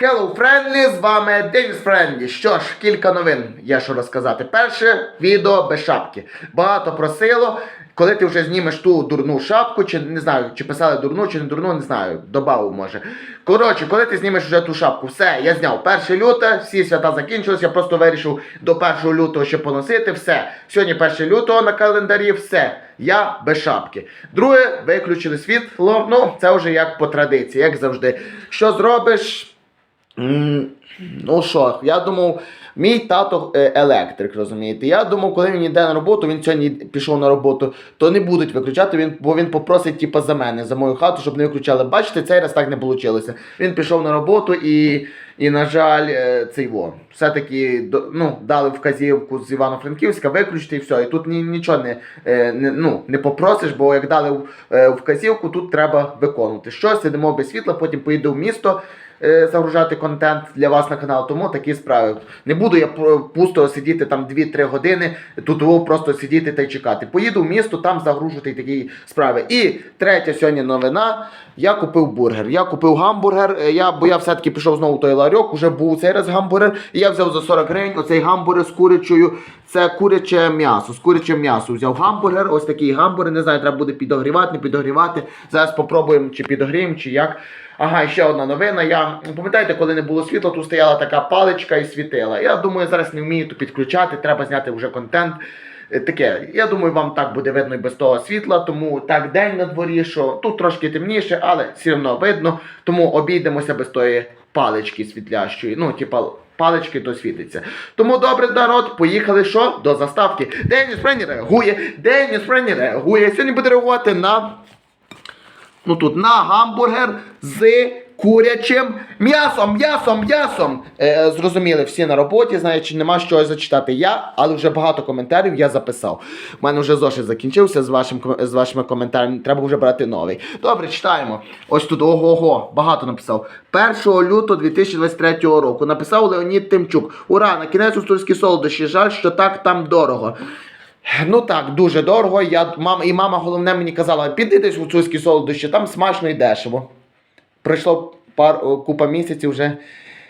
Hello, Friendly, з вами Денис Френдлі. Що ж, кілька новин є що розказати. Перше відео без шапки. Багато просило, коли ти вже знімеш ту дурну шапку, чи не знаю, чи писали дурну, чи не дурну, не знаю, добавив може. Коротше, коли ти знімеш вже ту шапку, все, я зняв 1 люте, всі свята закінчились, я просто вирішив до 1 лютого ще поносити, все. Сьогодні 1 лютого на календарі, все. Я без шапки. Друге, виключили світло. Ну, це вже як по традиції, як завжди. Що зробиш? Ну що, я думав, мій тато е, електрик, розумієте. Я думав, коли він йде на роботу, він сьогодні пішов на роботу, то не будуть виключати, він, бо він попросить типа, за мене, за мою хату, щоб не виключали. Бачите, цей раз так не вийшло. Він пішов на роботу і, і на жаль, е, цей во. Все-таки ну, дали вказівку з Івано-Франківська, виключити і все. І тут ні, нічого не, е, не, ну, не попросиш, бо як дали вказівку, тут треба виконувати. Щось, сидимо без світла, потім поїду в місто загружати контент для вас на канал, тому такі справи. Не буду я пусто сидіти там 2-3 години, тут просто сидіти та й чекати. Поїду в місто, там загружувати такі справи. І третя сьогодні новина. Я купив бургер. Я купив гамбургер. е, Я, бо я все-таки пішов знову в той ларьок, уже був цей раз гамбургер. І я взяв за 40 гривень оцей гамбургер з курячою. Це куряче м'ясо. З курячим м'ясом взяв гамбургер. Ось такий гамбургер. Не знаю, треба буде підогрівати, не підогрівати. Зараз попробуємо, чи підогріємо, чи як. Ага, ще одна новина. Я пам'ятаєте, коли не було світла, тут стояла така паличка і світила. Я думаю, зараз не вмію тут підключати, треба зняти вже контент. Е, Таке, я думаю, вам так буде видно і без того світла, тому так день на дворі, що тут трошки темніше, але все одно видно, тому обійдемося без тої палички світлящої. Ну, типа, палички то світиться. Тому добре, народ, поїхали що? До заставки. Деніс Френі реагує, Деніс Френі реагує. Сьогодні буде реагувати на ну тут на гамбургер з курячим м'ясом, м'ясом, м'ясом. Е, зрозуміли всі на роботі, знають, нема що зачитати я, але вже багато коментарів я записав. У мене вже зошит закінчився з, вашим, з вашими коментарями, треба вже брати новий. Добре, читаємо. Ось тут ого-го, багато написав. 1 лютого 2023 року написав Леонід Тимчук. Ура, на кінець устурські солодощі. Жаль, що так там дорого. Ну так, дуже дорого. Я, мам, і мама головне мені казала, піди десь гуцульські солодощі, там смачно і дешево. Пройшло пар, купа місяців вже.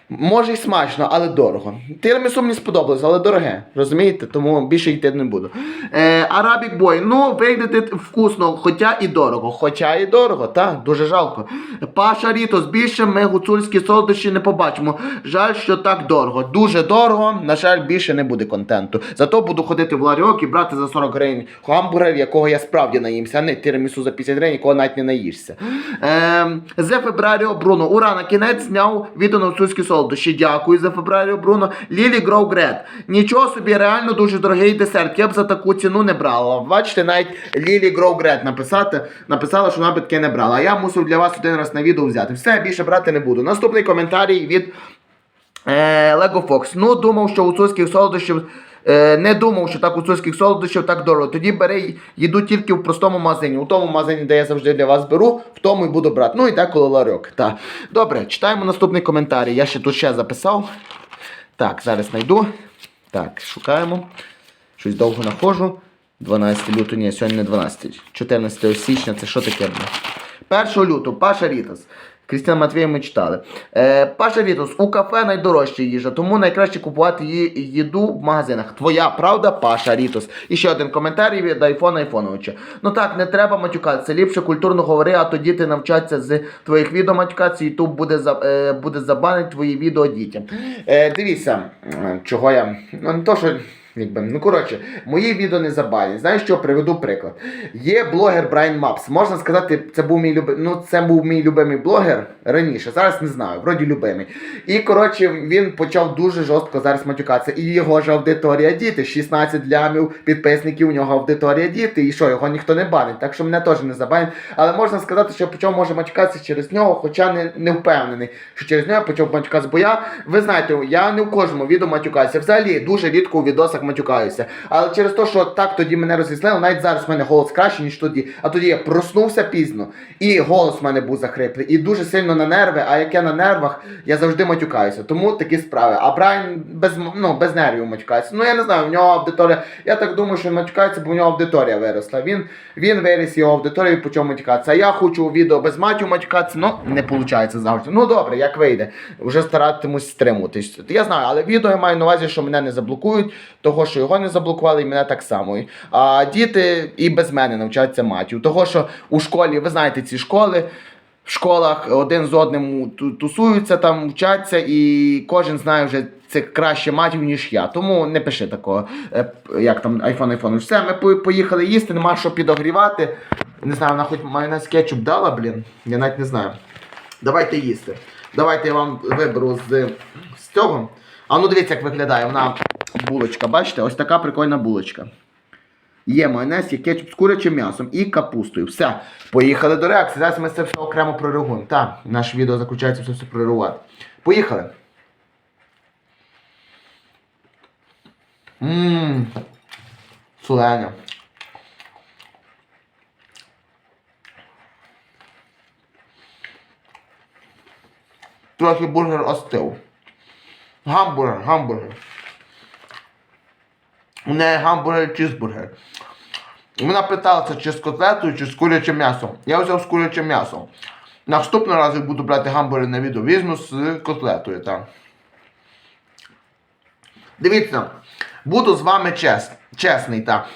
Може й смачно, але дорого. Тирамісу мені сподобалось, але дороге. Розумієте? Тому більше йти не буду. Е, Арабік бой, ну вийдете вкусно, хоча і дорого. Хоча і дорого, так, дуже жалко. Паша Рітос, більше ми гуцульські солодощі не побачимо. Жаль, що так дорого. Дуже дорого. На жаль, більше не буде контенту. Зато буду ходити в ларьок і брати за 40 гривень гамбургер, якого я справді наїмся, а не тирамісу за 50 гривень, якого навіть не наїшся. Ем, Зе Фебраріо Бруно. Ура, на кінець зняв відео на гуцульські солодощі. Дякую за Фебраріо Бруно. Лілі Гроу Грет. Нічого собі, реально дуже дорогий десерт. Я б за таку ціну не брала. Бачите, навіть Лілі Гроу Грет написати, написала, що вона б таке не брала. А я мусив для вас один раз на відео взяти. Все, більше брати не буду. Наступний коментарій від е, Lego Fox. Ну, думав, що гуцульських солодощів. Е, не думав, що так у гуцульських солодощів так дорого. Тоді бери їду тільки в простому магазині. У тому магазині, де я завжди для вас беру, в тому і буду брати. Ну і деколи ларьок. Так. Добре, читаємо наступний коментарій. Я ще тут ще записав. Так, зараз знайду. Так, шукаємо. Щось довго находжу. 12 лютого, ні, сьогодні не 12. 14 січня, це що таке? Бля? 1 лютого, Паша Рітас. Крістіна Матвєєв ми читали. Е, Паша Рітус, у кафе найдорожча їжа, тому найкраще купувати її їду в магазинах. Твоя правда, Паша Рітус. І ще один коментар від Айфона Айфоновича. Ну так, не треба матюкатися. Ліпше культурно говори, а то діти навчаться з твоїх відео матюкатися, Ютуб буде, за, е, буде забанити твої відео дітям. Е, дивіться, чого я. Ну, не то, що. Якби, ну коротше, мої відео не забанять. Знаєш що? Приведу приклад. Є блогер Брайан Мапс. Можна сказати, це був мій люби... ну, це був мій любимий блогер раніше. Зараз не знаю, вроді любимий. І коротше, він почав дуже жорстко зараз матюкатися. І його ж аудиторія діти. 16 лямів підписників, у нього аудиторія діти. І що, його ніхто не банить. Так що мене теж не забанять. Але можна сказати, що почав може матюкатися через нього, хоча не, не впевнений, що через нього почав матюкатися. Бо я, ви знаєте, я не в кожному відео матюкаюся. Взагалі дуже рідко у відосах матюкаюся. Але через те, що так тоді мене розіслило, навіть зараз в мене голос краще, ніж тоді. А тоді я проснувся пізно, і голос в мене був захриплий, і дуже сильно на нерви. А як я на нервах, я завжди матюкаюся. Тому такі справи. А Брайан без, ну, без нервів матюкається. Ну я не знаю, в нього аудиторія. Я так думаю, що він матюкається, бо в нього аудиторія виросла. Він, він виріс його аудиторію, почав матюкатися. А я хочу відео без матю матюкатися, ну не виходить завжди. Ну добре, як вийде. Вже старатимусь стримуватись. Я знаю, але відео я маю на увазі, що мене не заблокують, того, що його не заблокували, і мене так само. А діти і без мене навчаються матю. Того, що у школі, ви знаєте, ці школи. В школах один з одним тусуються, там вчаться, і кожен знає вже це краще матів, ніж я. Тому не пиши такого, е, як там айфон, айфон. Все, ми поїхали їсти, нема що підогрівати. Не знаю, вона хоч майонез кетчуп дала, блін. Я навіть не знаю. Давайте їсти. Давайте я вам виберу з, з цього. А ну дивіться, як виглядає. Вона булочка, бачите? Ось така прикольна булочка. Є майонез, є кетчуп з курячим м'ясом і капустою. Все. Поїхали до реакції. Зараз ми це все окремо прореагуємо. Так, наше відео заключається все все прореагувати. Поїхали. Ммм. Соленя. Трохи бургер остив. Гамбургер, гамбургер. У неї гамбургер чизбургер. Вона питалася, чи з котлетою, чи з курячим м'ясом. Я взяв з курячим м'ясом. Наступного разу як буду брати гамбургер на відео, візьму з котлетою. Так. Дивіться, буду з вами чес, чесний. Так.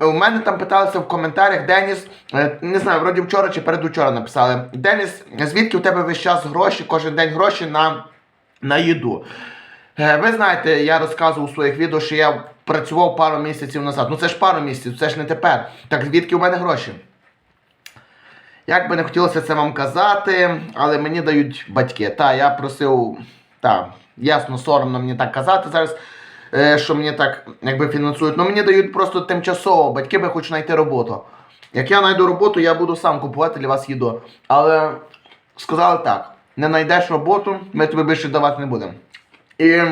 У мене там питалися в коментарях Деніс, е, не знаю, вроді вчора чи передучора написали. Деніс, звідки у тебе весь час гроші, кожен день гроші на, на їду? Е, Ви знаєте, я розказував у своїх відео, що я працював пару місяців назад. Ну це ж пару місяців, це ж не тепер. Так звідки у мене гроші? Як би не хотілося це вам казати, але мені дають батьки. Та, я просив, та, ясно, соромно мені так казати зараз, е, що мені так якби фінансують. Ну мені дають просто тимчасово, батьки би хочуть знайти роботу. Як я знайду роботу, я буду сам купувати для вас їду. Але сказали так: не знайдеш роботу, ми тобі більше давати не будемо. І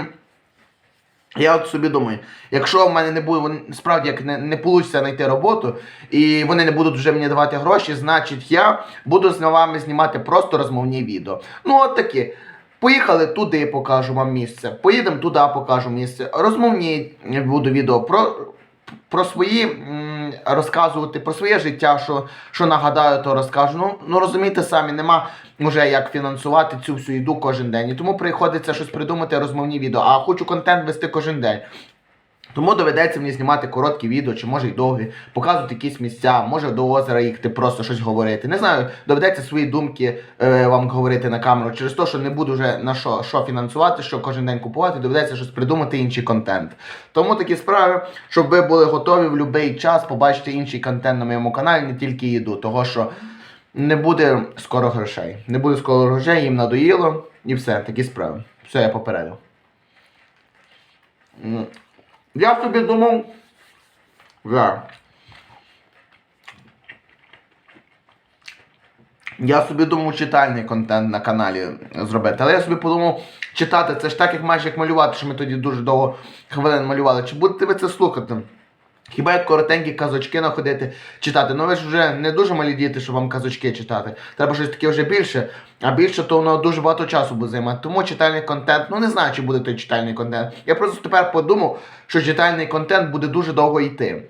я от собі думаю, якщо в мене не буде, справді як не, не вийде знайти роботу, і вони не будуть вже мені давати гроші, значить я буду з вами знімати просто розмовні відео. Ну от такі. Поїхали туди, покажу вам місце. Поїдемо туди, покажу місце. Розмовні буду відео про, про свої розказувати, про своє життя, що, що нагадаю, то розкажу. Ну, ну розумієте самі, нема вже як фінансувати цю всю їду кожен день. І тому приходиться щось придумати розмовні відео. А хочу контент вести кожен день. Тому доведеться мені знімати короткі відео, чи може й довгі, показувати якісь місця, може до озера їхати, просто щось говорити. Не знаю, доведеться свої думки е, вам говорити на камеру. Через те, що не буду вже на що, що фінансувати, що кожен день купувати, доведеться щось придумати інший контент. Тому такі справи, щоб ви були готові в будь-який час побачити інший контент на моєму каналі, не тільки їду, того що не буде скоро грошей. Не буде скоро грошей, їм надоїло і все, такі справи. Все, я попередив. Я собі думав. Да. Я собі думав читальний контент на каналі зробити. Але я собі подумав, читати це ж так, як майже як малювати, що ми тоді дуже довго хвилин малювали. Чи будете ви це слухати? Хіба як коротенькі казочки находити читати? Ну ви ж вже не дуже малі діти, щоб вам казочки читати. Треба щось таке вже більше. А більше, то воно дуже багато часу буде займати. Тому читальний контент, ну не знаю, чи буде той читальний контент. Я просто тепер подумав, що читальний контент буде дуже довго йти.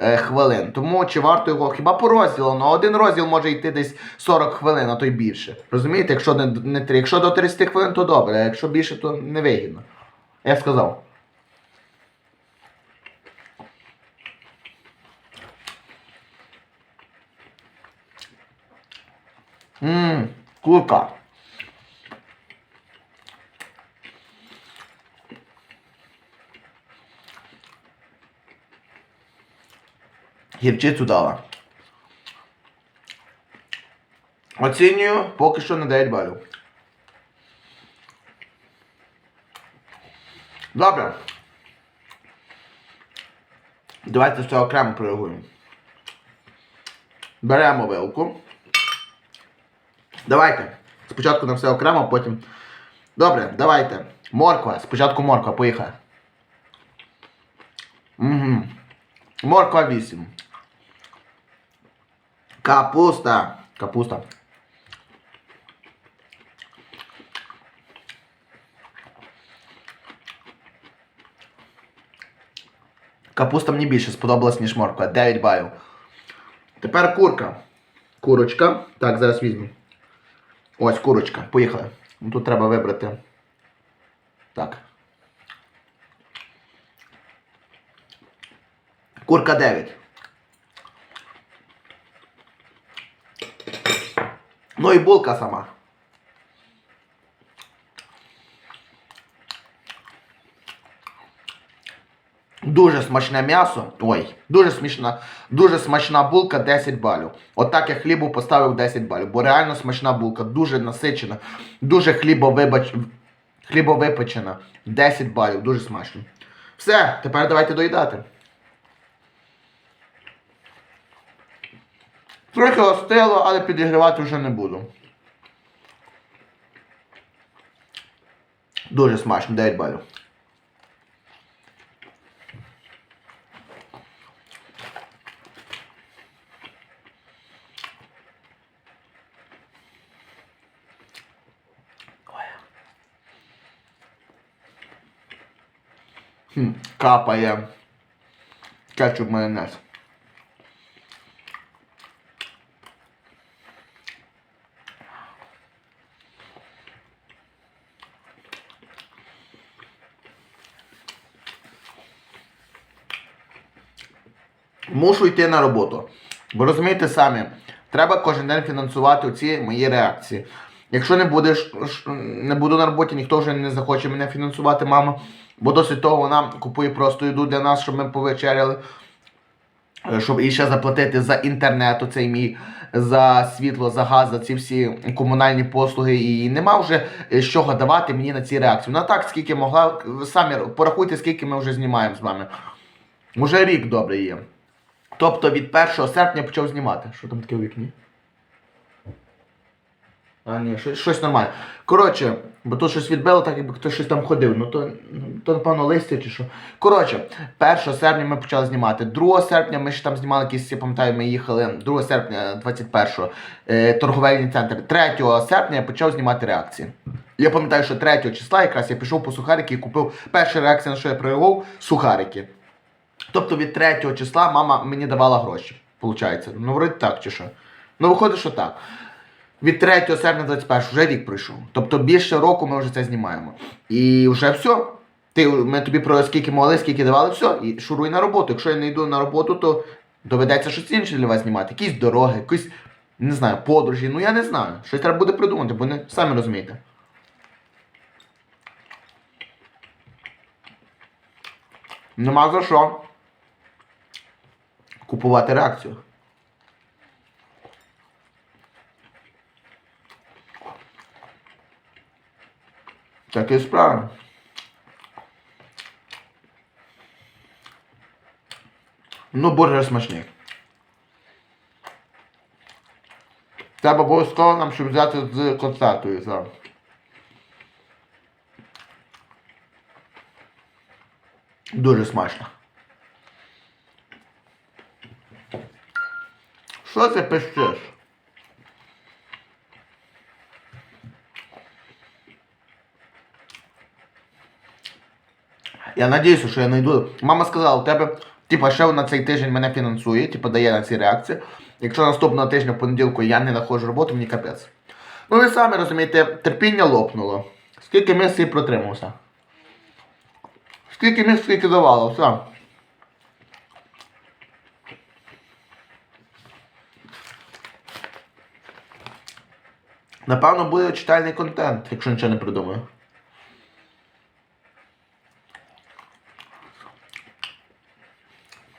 Е, хвилин. Тому чи варто його хіба по розділу? Ну один розділ може йти десь 40 хвилин, а то й більше. Розумієте, якщо не, не 3. Якщо до 30 хвилин, то добре, а якщо більше, то невигідно. Я сказав. Ммм, курка. Гірчицю дала. Оцінюю поки що на 9 балів. Добре. Давайте все окремо прореагуємо. Беремо вилку. Давайте. Спочатку на все окремо, а потім. Добре, давайте. Морква. Спочатку морква, поїхали. Угу. Морква 8. Капуста. Капуста. Капуста мені більше сподобалась, ніж морква. 9 балів. Тепер курка. Курочка. Так, зараз візьму. Ось курочка. Поїхали. Тут треба вибрати. Так. Курка 9. Ну і булка сама. Дуже смачне м'ясо. Ой, дуже смачна, дуже смачна булка 10 балів. Отак я хлібу поставив 10 балів. Бо реально смачна булка, дуже насичена, дуже хлібовибач... хлібовипечена. 10 балів, дуже смачно. Все, тепер давайте доїдати. Трохи остило, але підігрівати вже не буду. Дуже смачно, 9 балів. Капає кетчуп майонез. Мушу йти на роботу. Ви розумієте самі, треба кожен день фінансувати ці мої реакції. Якщо не будеш, не буду на роботі, ніхто вже не захоче мене фінансувати, мама. Бо досить того вона купує просто їду для нас, щоб ми повечеряли. Е, Щоб і ще заплатити за інтернет, оцей мій, за світло, за газ, за ці всі комунальні послуги. І нема вже е, з чого давати мені на ці реакції. Вона так, скільки могла. Самі порахуйте, скільки ми вже знімаємо з вами. Уже рік добре є. Тобто від 1 серпня почав знімати. Що там таке у вікні? А, ні, щось, щось нормальне. Коротше, бо тут щось відбило, так якби хтось щось там ходив. Ну то, то напевно листя чи що. Коротше, 1 серпня ми почали знімати. 2 серпня ми ще там знімали якісь, я пам'ятаю, ми їхали 2 серпня 21-го е, торговельний центр. 3 серпня я почав знімати реакції. Я пам'ятаю, що 3 числа якраз я пішов по сухарики і купив перша реакція, на що я проявив, сухарики. Тобто від 3 числа мама мені давала гроші. Получається. Ну, вроді так чи що. Ну, виходить, що так. Від 3 серпня 21 вже рік пройшов. Тобто більше року ми вже це знімаємо. І вже все. Ти, ми тобі про скільки могли, скільки давали, все, і шуруй на роботу. Якщо я не йду на роботу, то доведеться щось інше для вас знімати. Якісь дороги, якісь, не знаю, подорожі. Ну я не знаю. Щось треба буде придумати, бо не самі розумієте. Нема за що купувати реакцію. Такі справи. Ну, бургер смачний. Треба обов'язково нам щоб взяти з концертою зараз. Дуже смачно. Що ти пищиш? Я надіюся, що я знайду. Мама сказала, у тебе, типа, ще на цей тиждень мене фінансує, типа дає на ці реакції. Якщо наступного тижня в понеділку я не знаходжу роботу, мені капець. Ну ви самі розумієте, терпіння лопнуло. Скільки місяців протримався? Скільки місяців, скільки давало, все. Напевно, буде читальний контент, якщо нічого не придумаю.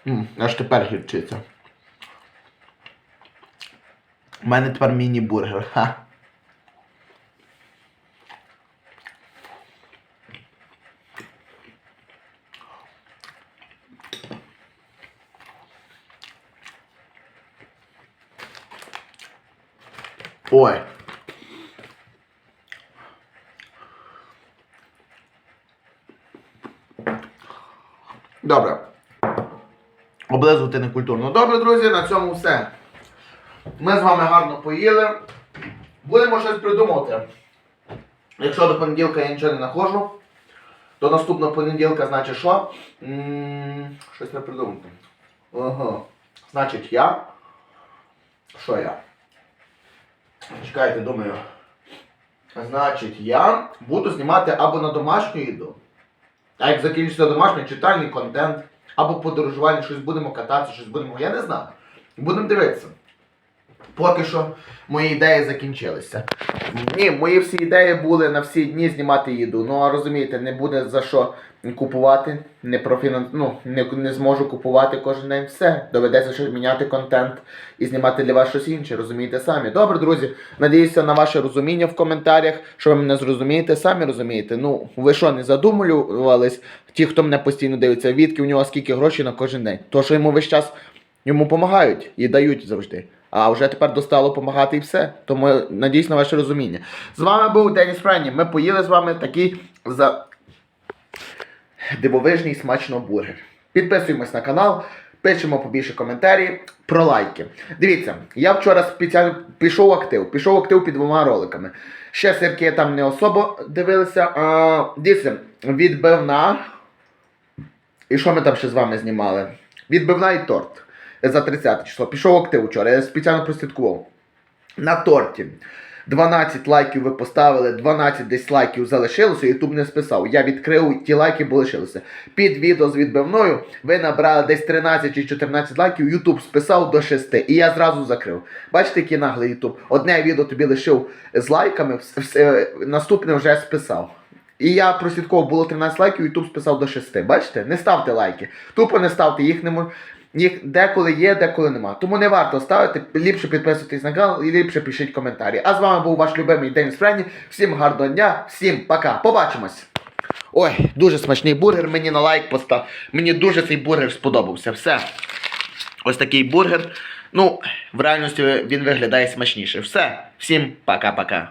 М, аж тепер гірчиться. У мене тепер міні-бургер. Ха. Ой. Добре. Облизувати некультурно. Добре, друзі, на цьому все. Ми з вами гарно поїли. Будемо щось придумати. Якщо до понеділка я нічого не знаходжу, до наступного понеділка, значить що? Щось треба придумати. Ага. Значить я. Що я? Чекайте, думаю. Значить, я буду знімати або на домашню їду, а як закінчиться домашній читальний контент, або подорожування, щось будемо кататися, щось будемо. Я не знаю. Будемо дивитися. Поки що мої ідеї закінчилися. Ні, мої всі ідеї були на всі дні знімати їду. Ну а розумієте, не буде за що купувати, не профінанс... ну, не, не зможу купувати кожен день все. Доведеться щось міняти контент і знімати для вас щось інше, розумієте самі. Добре, друзі. Надіюся на ваше розуміння в коментарях, що ви мене зрозумієте, самі розумієте. Ну, ви що, не задумувались? Ті, хто мене постійно дивиться, відки у нього скільки грошей на кожен день. То, що йому весь час йому допомагають і дають завжди. А вже тепер достало допомагати і все. Тому надіюсь на ваше розуміння. З вами був Деніс Френі. Ми поїли з вами такий за дивовижний смачно бургер. Підписуємось на канал, пишемо побільше коментарі про лайки. Дивіться, я вчора спеціально пішов актив, пішов актив під двома роликами. Ще сирки там не особо дивилися. А, дивіться, відбивна. І що ми там ще з вами знімали? Відбивна і торт за 30 число. Пішов актив вчора, я спеціально прослідкував. На торті 12 лайків ви поставили, 12 десь лайків залишилося, Ютуб не списав. Я відкрив ті лайки, бо лишилися. Під відео з відбивною ви набрали десь 13 чи 14 лайків, Ютуб списав до 6. І я зразу закрив. Бачите, який наглий Ютуб. Одне відео тобі лишив з лайками, вс- наступне вже списав. І я прослідкував, було 13 лайків, Ютуб списав до 6. Бачите? Не ставте лайки. Тупо не ставте, їх не можна. Їх деколи є, деколи нема. Тому не варто ставити, ліпше підписуйтесь на канал і ліпше пишіть коментарі. А з вами був ваш любимий Деніс Френі. Всім гарного дня, всім пока. Побачимось. Ой, дуже смачний бургер. Мені на лайк постав. Мені дуже цей бургер сподобався. Все. Ось такий бургер. Ну, в реальності він виглядає смачніше. Все. Всім пока-пока.